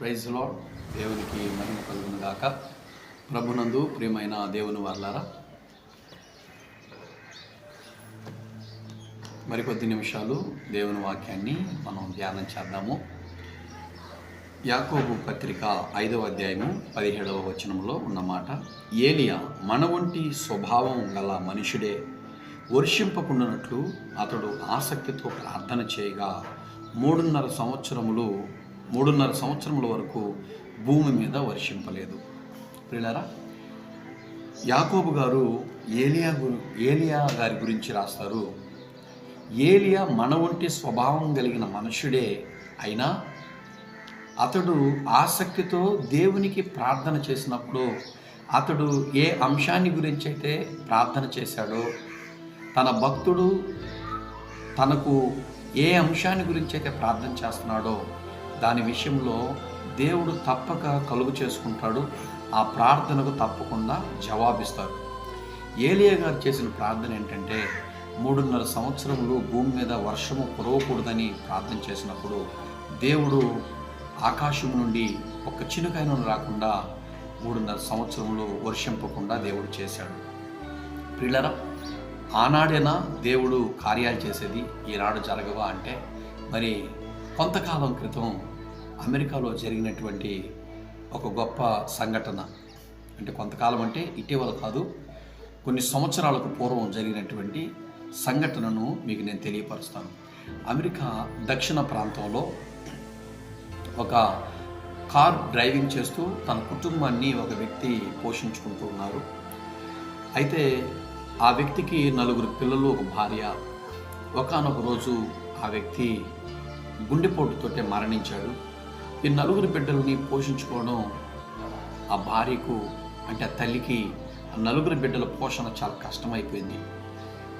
Praise lord దేవునికి మహిమ కలుగును గాక. ప్రభునందు ప్రియమైన దేవుని వర్లారా మరికొద్ది నిమిషాలు దేవుని వాక్యాన్ని మనం ధ్యానం చేద్దాము. యాకోబు పత్రిక ఐదవ అధ్యాయము పదిహేడవ వచనంలో ఉన్నమాట ఏలియా మన వంటి స్వభావం గల మనుషుడే వర్షింపకుండానట్లు అతడు ఆసక్తితో ప్రార్థన చేయగా మూడున్నర సంవత్సరములు మూడున్నర సంవత్సరముల వరకు భూమి మీద వర్షింపలేదు. ప్రియులారా యాకోబు గారు ఏలియా గురి ఏలియా గారి గురించి రాస్తారు. ఏలియా మన వంటి స్వభావం కలిగిన మనుషుడే అయినా అతడు ఆసక్తితో దేవునికి ప్రార్థన చేసినప్పుడు అతడు ఏ అంశాన్ని గురించి అయితే ప్రార్థన చేశాడో తన భక్తుడు తనకు ఏ అంశాన్ని గురించి అయితే ప్రార్థన చేస్తున్నాడో దాని విషయంలో దేవుడు తప్పక కలుగు చేసుకుంటాడు. ఆ ప్రార్థనకు తప్పకుండా జవాబిస్తాడు ఏలియా గారు చేసిన ప్రార్థన ఏంటంటే మూడున్నర సంవత్సరములు భూమి మీద వర్షము కురవకూడదని ప్రార్థన చేసినప్పుడు దేవుడు ఆకాశం నుండి ఒక చినుకైన రాకుండా మూడున్నర సంవత్సరములు వర్షింపకుండా దేవుడు చేశాడు. పిల్లరా ఆనాడేనా దేవుడు కార్యాలు చేసేది ఈనాడు జరగవా అంటే మరి కొంతకాలం క్రితం అమెరికాలో జరిగినటువంటి ఒక గొప్ప సంఘటన. అంటే కొంతకాలం అంటే ఇటీవల కాదు కొన్ని సంవత్సరాలకు పూర్వం జరిగినటువంటి సంఘటనను మీకు నేను తెలియపరుస్తాను. అమెరికా దక్షిణ ప్రాంతంలో ఒక కార్ డ్రైవింగ్ చేస్తూ తన కుటుంబాన్ని ఒక వ్యక్తి పోషించుకుంటూ ఉన్నారు. అయితే ఆ వ్యక్తికి నలుగురు పిల్లలు ఒక భార్య. ఒకనొక రోజు ఆ వ్యక్తి గుండెపోటుతోటే మరణించాడు. ఈ నలుగురు బిడ్డలని పోషించుకోవడం ఆ భార్యకు అంటే ఆ తల్లికి ఆ నలుగురు బిడ్డల పోషణ చాలా కష్టమైపోయింది.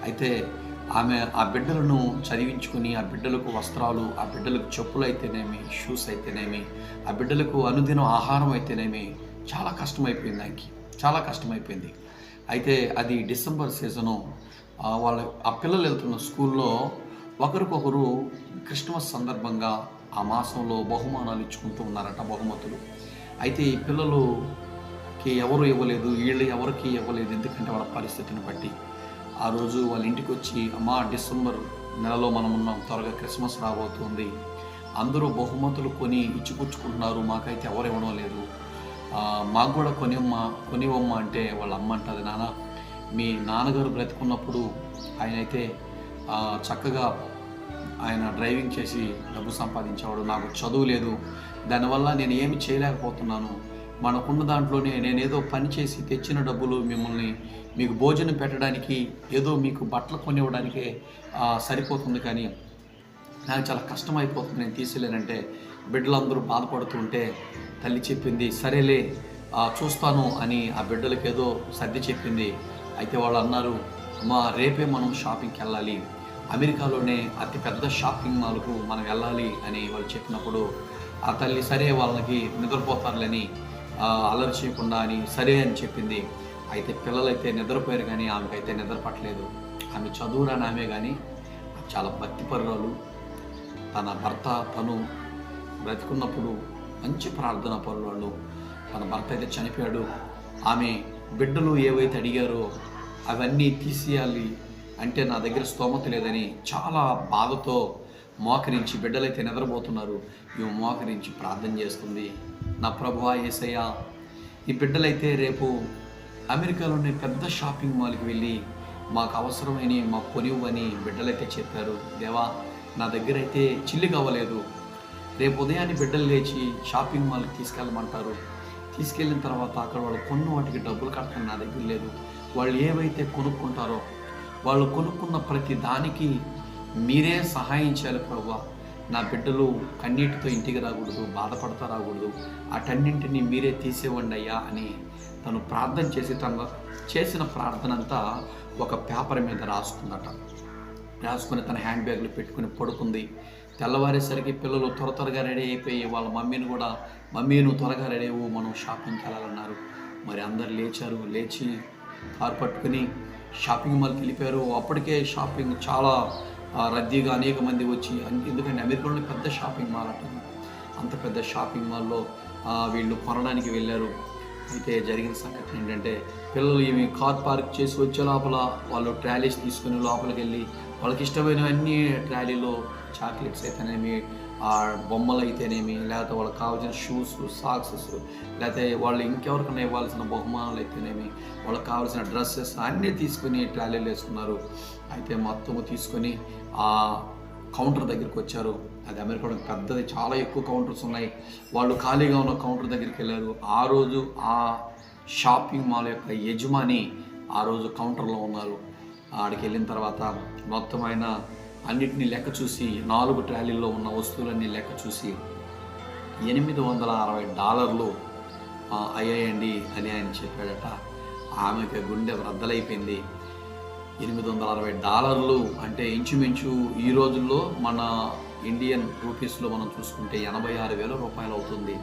అయితే ఆమె ఆ బిడ్డలను చదివించుకుని ఆ బిడ్డలకు వస్త్రాలు ఆ బిడ్డలకు చెప్పులు అయితేనేమి షూస్ అయితేనేమి ఆ బిడ్డలకు అనుదినం ఆహారం అయితేనేమి చాలా కష్టమైపోయింది ఆయనకి. చాలా కష్టమైపోయింది. అయితే అది డిసెంబర్ సీజను. వాళ్ళ ఆ పిల్లలు వెళ్తున్న స్కూల్లో ఒకరికొకరు క్రిస్మస్ సందర్భంగా ఆ మాసంలో బహుమానాలు ఇచ్చుకుంటూ ఉన్నారట బహుమతులు. అయితే ఈ పిల్లలుకి ఎవరు ఇవ్వలేదు వీళ్ళు ఎవరికి ఇవ్వలేదు ఎందుకంటే వాళ్ళ పరిస్థితిని బట్టి. ఆ రోజు వాళ్ళ ఇంటికి వచ్చి అమ్మా డిసెంబర్ నెలలో మనం ఉన్నాం త్వరగా క్రిస్మస్ రాబోతుంది. అందరూ బహుమతులు కొని ఇచ్చిపుచ్చుకుంటున్నారు మాకైతే ఎవరు ఇవ్వడం లేదు. మాకు కూడా కొనివ్వమ్మా కొనివ్వమ్మా అంటే వాళ్ళ అమ్మ అంటది నాన్న మీ నాన్నగారు బ్రతుకున్నప్పుడు ఆయన అయితే చక్కగా ఆయన డ్రైవింగ్ చేసి డబ్బు సంపాదించేవాడు నాకు చదువు లేదు. దానివల్ల నేను ఏమి చేయలేకపోతున్నాను. మనకున్న దాంట్లోనే నేను ఏదో పని చేసి తెచ్చిన డబ్బులు మిమ్మల్ని మీకు భోజనం పెట్టడానికి ఏదో మీకు బట్టలు కొనివ్వడానికే సరిపోతుంది కానీ నాకు చాలా కష్టమైపోతుంది. నేను తీసేలేనంటే బిడ్డలందరూ బాధపడుతుంటే తల్లి చెప్పింది సరేలే చూస్తాను అని ఆ బిడ్డలకేదో సర్ది చెప్పింది. అయితే వాళ్ళు అన్నారు అమ్మా రేపే మనం షాపింగ్కి వెళ్ళాలి. అమెరికాలోనే అతిపెద్ద షాపింగ్ మాల్కు మనం వెళ్ళాలి అని వాళ్ళు చెప్పినప్పుడు ఆ తల్లి సరే వాళ్ళకి నిద్రపోతారులని ఆ, అల్లరి చేయకుండా అని సరే అని చెప్పింది. అయితే పిల్లలైతే నిద్రపోయారు కానీ ఆమెకైతే నిద్రపట్టలేదు ఆమె చదువురాని ఆమె కానీ చాలా భక్తిపరురాలు. తన భర్త తను బ్రతికున్నప్పుడు మంచి ప్రార్థన పరులు తన భర్త అయితే చనిపోయాడు. ఆమె బిడ్డలు ఏవైతే అడిగారో అవన్నీ తీసేయాలి. అంటే నా దగ్గర స్తోమత లేదని చాలా బాధతో మోకరించి బిడ్డలైతే నిద్రపోతున్నారు. ఇవి మోకరించి ప్రార్థన చేస్తుంది. నా ప్రభువా ఏసయ్య ఈ బిడ్డలైతే రేపు అమెరికాలోనే పెద్ద షాపింగ్ మాల్కి వెళ్ళి మాకు అవసరమైన మా కొనివ్వు అని బిడ్డలైతే చెప్పారు. దేవా నా దగ్గర అయితే చిల్లి కావలేదు. రేపు ఉదయాన్నే బిడ్డలు లేచి షాపింగ్ మాల్కి తీసుకెళ్ళమంటారు. తీసుకెళ్ళిన తర్వాత అక్కడ వాళ్ళు కొన్న వాటికి డబ్బులు కట్టడం నా దగ్గర లేదు. వాళ్ళు ఏవైతే కొనుక్కుంటారో వాళ్ళు కొనుక్కున్న ప్రతి దానికి మీరే సహాయం చేయాలి ప్రభు నా బిడ్డలు కన్నీటితో ఇంటికి రాకూడదు బాధపడతా రాకూడదు. అటన్నింటినీ మీరే తీసేవండి అయ్యా అని తను ప్రార్థన చేసి తను చేసిన ప్రార్థన అంతా ఒక పేపర్ మీద రాసుకుందట. రాసుకుని తన హ్యాండ్ బ్యాగ్లో పెట్టుకుని పడుకుంది. తెల్లవారేసరికి పిల్లలు త్వర త్వరగా రెడీ అయిపోయి వాళ్ళ మమ్మీని కూడా మమ్మీ నువ్వు త్వరగా రెడీ అవ్వు మనం షాపింగ్కి వెళ్ళాలన్నారు. మరి అందరు లేచారు లేచి కారు పట్టుకుని షాపింగ్ మాల్కి వెళ్ళిపోయారు. అప్పటికే షాపింగ్ చాలా రద్దీగా అనేక మంది వచ్చి ఎందుకంటే అమెరికాలోనే పెద్ద షాపింగ్ మాల్ అంటారు అంత పెద్ద షాపింగ్ మాల్లో వీళ్ళు కొనడానికి వెళ్ళారు. అయితే జరిగిన సంఘటన ఏంటంటే పిల్లలు ఏమి కార్ పార్క్ చేసి వచ్చే లోపల వాళ్ళు ట్రాలీస్ తీసుకుని లోపలికి వెళ్ళి వాళ్ళకి ఇష్టమైనవన్నీ ట్రాలీలో చాక్లెట్స్ అయితేనేమి ఆ బొమ్మలు అయితేనేమి లేకపోతే వాళ్ళకి కావాల్సిన షూస్ సాక్సెస్ లేకపోతే వాళ్ళు ఇంకెవరికైనా ఇవ్వాల్సిన బహుమానాలు అయితేనేమి వాళ్ళకి కావాల్సిన డ్రెస్సెస్ అన్నీ తీసుకుని ట్రాలీలు వేసుకున్నారు. అయితే మొత్తం తీసుకొని ఆ కౌంటర్ దగ్గరికి వచ్చారు. అది అమెరికాలో పెద్దది చాలా ఎక్కువ కౌంటర్స్ ఉన్నాయి. వాళ్ళు ఖాళీగా ఉన్న కౌంటర్ దగ్గరికి వెళ్ళారు. ఆ రోజు ఆ షాపింగ్ మాల్ యొక్క యజమాని ఆ రోజు కౌంటర్లో ఉన్నారు. ఆడికి వెళ్ళిన తర్వాత మొత్తం ఆయన అన్నిటినీ లెక్క చూసి నాలుగు ట్రాలీల్లో ఉన్న వస్తువులన్నీ లెక్క చూసి ఎనిమిది వందల అరవై డాలర్లు అయ్యాయండి అని ఆయన చెప్పాడట. ఆమెకి గుండె రద్దలైపోయింది. ఎనిమిది వందల అరవై డాలర్లు అంటే ఇంచుమించు ఈ రోజుల్లో మన ఇండియన్ రూపీస్లో మనం చూసుకుంటే ఎనభై ఆరు వేల రూపాయలు అవుతుంది.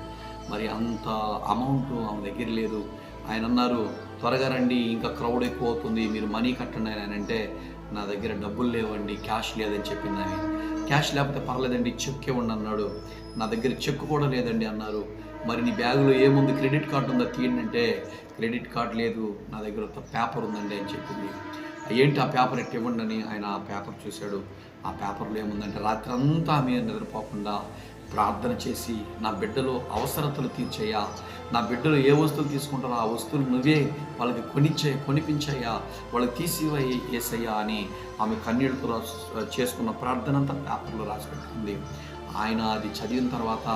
మరి అంత అమౌంట్ ఆమె దగ్గర లేదు. ఆయన అన్నారు త్వరగా రండి ఇంకా క్రౌడ్ ఎక్కువ అవుతుంది మీరు మనీ కట్టండి అని అంటే నా దగ్గర డబ్బులు లేవండి క్యాష్ లేదని చెప్పింది ఆమె క్యాష్ లేకపోతే పర్లేదండి చెక్ ఇవ్వండి అన్నాడు. నా దగ్గర చెక్ కూడా లేదండి అన్నారు. మరి నీ బ్యాగులో ఏముంది క్రెడిట్ కార్డు ఉందా తీయండి అంటే క్రెడిట్ కార్డు లేదు నా దగ్గర ఒక పేపర్ ఉందండి అని చెప్పింది. ఏంటి ఆ పేపర్ ఎట్టి ఇవ్వండి అని ఆయన ఆ పేపర్ చూశాడు. ఆ పేపర్లో ఏముందంటే రాత్రి అంతా ఆమె నిద్రపోకుండా ప్రార్థన చేసి నా బిడ్డలో అవసరతలు తీర్చేయా నా బిడ్డలు ఏ వస్తువులు తీసుకుంటారో ఆ వస్తువులు నువ్వే వాళ్ళకి కొనిచ్చే కొనిపించాయా వాళ్ళకి తీసివై ఏసయ్యా అని ఆమె కన్నీడుతో చేసుకున్న ప్రార్థన అంతా పేపర్లో రాసి పెట్టుకుంది. ఆయన అది చదివిన తర్వాత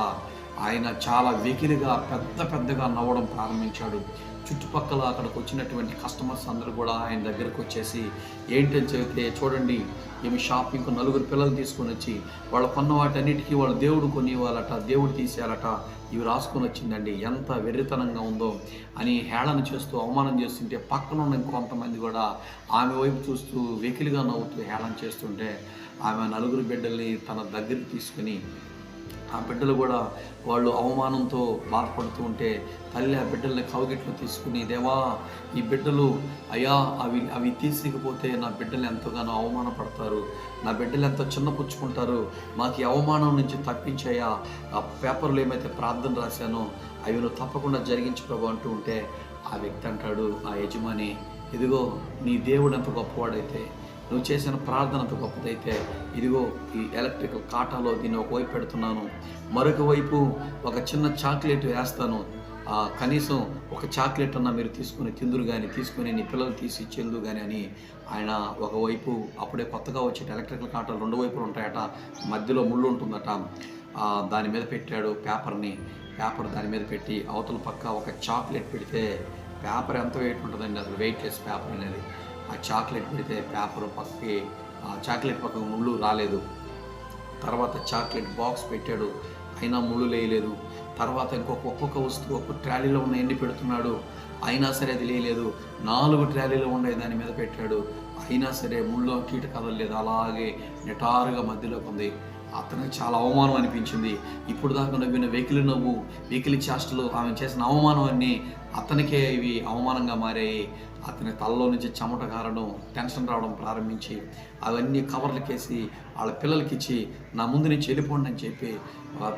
ఆయన చాలా వెకిలిగా పెద్ద పెద్దగా నవ్వడం ప్రారంభించాడు. చుట్టుపక్కల అక్కడికి వచ్చినటువంటి కస్టమర్స్ అందరూ కూడా ఆయన దగ్గరకు వచ్చేసి ఏంటని చెబితే చూడండి ఈమె షాపింగ్కు నలుగురు పిల్లలు తీసుకొని వచ్చి వాళ్ళు కొన్న వాటన్నిటికీ వాళ్ళు దేవుడు కొని ఇవ్వాలట దేవుడు తీసేయాలట ఇవి రాసుకొని వచ్చిందండి. ఎంత వెర్రితనంగా ఉందో అని హేళన చేస్తూ అవమానం చేస్తుంటే పక్కన ఉన్న ఇంకొంతమంది కూడా ఆమె వైపు చూస్తూ వెకిలిగా నవ్వుతూ హేళన చేస్తుంటే ఆమె నలుగురు బిడ్డల్ని తన దగ్గరికి తీసుకుని ఆ బిడ్డలు కూడా వాళ్ళు అవమానంతో బాధపడుతూ ఉంటే తల్లి ఆ బిడ్డల్ని కవగిట్లో తీసుకుని దేవా ఈ బిడ్డలు అయ్యా అవి అవి తీసుకపోతే నా బిడ్డలు ఎంతగానో అవమానపడతారు. నా బిడ్డలు ఎంతో చిన్నపుచ్చుకుంటారు మాకు ఈ అవమానం నుంచి తప్పించాయా. ఆ పేపర్లో ఏమైతే ప్రార్థన రాశానో అవి నువ్వు తప్పకుండా జరిగించు ప్రభు అంటూ ఉంటే ఆ వ్యక్తి అంటాడు ఆ యజమాని ఇదిగో నీ దేవుడు ఎంత గొప్పవాడైతే నువ్వు చేసిన ప్రార్థనతో గొప్పదైతే ఇదిగో ఈ ఎలక్ట్రికల్ కాటాలో దీన్ని ఒకవైపు పెడుతున్నాను మరొక వైపు ఒక చిన్న చాక్లెట్ వేస్తాను కనీసం ఒక చాక్లెట్ అన్న మీరు తీసుకుని తిందురు కానీ తీసుకుని నీ పిల్లలు తీసి ఇచ్చేందు కానీ అని ఆయన ఒకవైపు అప్పుడే కొత్తగా వచ్చే ఎలక్ట్రికల్ కాటాలు రెండు వైపులు ఉంటాయట మధ్యలో ముళ్ళు ఉంటుందట. దాని మీద పెట్టాడు పేపర్ని పేపర్ దాని మీద పెట్టి అవతల పక్క ఒక చాక్లెట్ పెడితే పేపర్ ఎంత వెయిట్ ఉంటుందండి అసలు వెయిట్ లెస్ పేపర్ అనేది. ఆ చాక్లెట్ పెడితే పేపర్ పక్కకి ఆ చాక్లెట్ పక్కకు ముళ్ళు రాలేదు. తర్వాత చాక్లెట్ బాక్స్ పెట్టాడు. అయినా ముళ్ళు లేయలేదు. తర్వాత ఇంకొక ఒక్కొక్క వస్తువు ఒక్కొక్క ట్రాలీలో ఉన్న ఎండి పెడుతున్నాడు. అయినా సరే అది లేయలేదు. నాలుగు ట్రాలీలో ఉండే దాని మీద పెట్టాడు. అయినా సరే ముళ్ళు కీటకాలు లేదు. అలాగే నిటారుగా మధ్యలోకి ఉంది. అతనికి చాలా అవమానం అనిపించింది. ఇప్పుడు దాకా నవ్విన వెకిలి నవ్వు వెకిలి చేష్టలు ఆమె చేసిన అవమానం అన్నీ అతనికే ఇవి అవమానంగా మారాయి. అతని తలలో నుంచి చెమట కారడం టెన్షన్ రావడం ప్రారంభించి అవన్నీ కవర్లకేసి వాళ్ళ పిల్లలకి ఇచ్చి నా ముందు నుంచి వెళ్ళిపోండి అని చెప్పి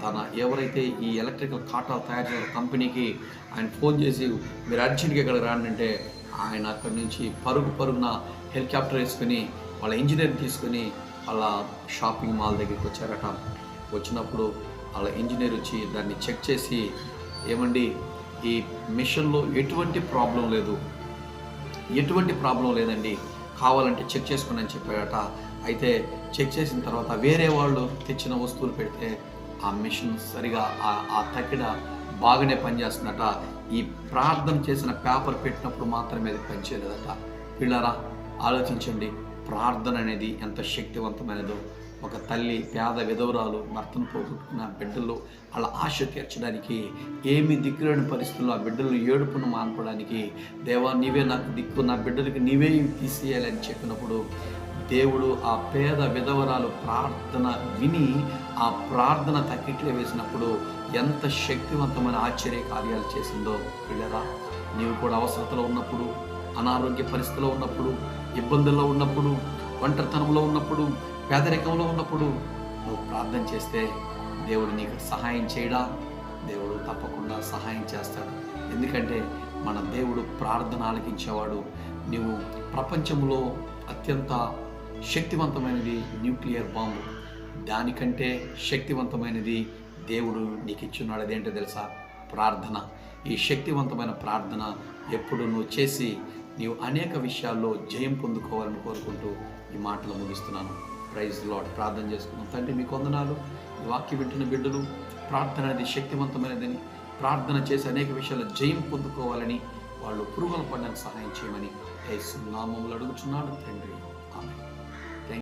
తన ఎవరైతే ఈ ఎలక్ట్రికల్ కాటాలు తయారు చేసే కంపెనీకి ఆయన ఫోన్ చేసి మీరు అర్జెంట్గా ఇక్కడ రాండి అంటే ఆయన అక్కడి నుంచి పరుగు పరుగున హెలికాప్టర్ వేసుకుని వాళ్ళ ఇంజనీర్ తీసుకుని అలా షాపింగ్ మాల్ దగ్గరికి వచ్చారట. వచ్చినప్పుడు అలా ఇంజనీర్ వచ్చి దాన్ని చెక్ చేసి ఏమండి ఈ మిషన్లో ఎటువంటి ప్రాబ్లం లేదు. ఎటువంటి ప్రాబ్లం లేదండి. కావాలంటే చెక్ చేసుకుని అని చెప్పాడట. అయితే చెక్ చేసిన తర్వాత వేరే వాళ్ళు తెచ్చిన వస్తువులు పెడితే ఆ మిషన్ సరిగా ఆ- ఆ తక్కిడ బాగానే పనిచేస్తుందట. ఈ ప్రార్థన చేసిన పేపర్ పెట్టినప్పుడు మాత్రమే అది పనిచేయలేదట. పిల్లరా ఆలోచించండి. ప్రార్థన అనేది ఎంత శక్తివంతమైనదో ఒక తల్లి పేద విధవరాలు భర్తను పోగొట్టుకున్న బిడ్డలు వాళ్ళ ఆశ తీర్చడానికి ఏమి దిక్కులేని పరిస్థితుల్లో ఆ బిడ్డలను ఏడుపును మానుకోవడానికి దేవా నీవే నాకు దిక్కు నా బిడ్డలకి నీవే తీసేయాలని చెప్పినప్పుడు దేవుడు ఆ పేద విధవరాలు ప్రార్థన విని ఆ ప్రార్థన తక్కిట్లో వేసినప్పుడు ఎంత శక్తివంతమైన ఆశ్చర్య కార్యాలు చేసిందో పిల్లరా నీవు కూడా అవసరతలో ఉన్నప్పుడు అనారోగ్య పరిస్థితిలో ఉన్నప్పుడు ఇబ్బందుల్లో ఉన్నప్పుడు ఒంటరితనంలో ఉన్నప్పుడు పేదరికంలో ఉన్నప్పుడు నువ్వు ప్రార్థన చేస్తే దేవుడు నీకు సహాయం చేయడా? దేవుడు తప్పకుండా సహాయం చేస్తాడు. ఎందుకంటే మన దేవుడు ప్రార్థన ఆలకించేవాడు నువ్వు ప్రపంచంలో అత్యంత శక్తివంతమైనది న్యూక్లియర్ బాంబు. దానికంటే శక్తివంతమైనది దేవుడు నీకు ఇచ్చున్నాడు అదేంటో తెలుసా? ప్రార్థన. ఈ శక్తివంతమైన ప్రార్థన ఎప్పుడు నువ్వు చేసి నీవు అనేక విషయాల్లో జయం పొందుకోవాలని కోరుకుంటూ ఈ మాటలు ముగిస్తున్నాను. ప్రైజ్ లాడ్ ప్రార్థన చేసుకున్నాం తండ్రి మీకు వందనాలు. ఈ వాక్యం వింటున్న బిడ్డలు ప్రార్థన అనేది శక్తివంతమైనదని ప్రార్థన చేసి అనేక విషయాల్లో జయం పొందుకోవాలని వాళ్ళు పురుగుల పడడానికి సహాయం చేయమని యేసు నామములు అడుగుచున్నాడు తండ్రి ఆమె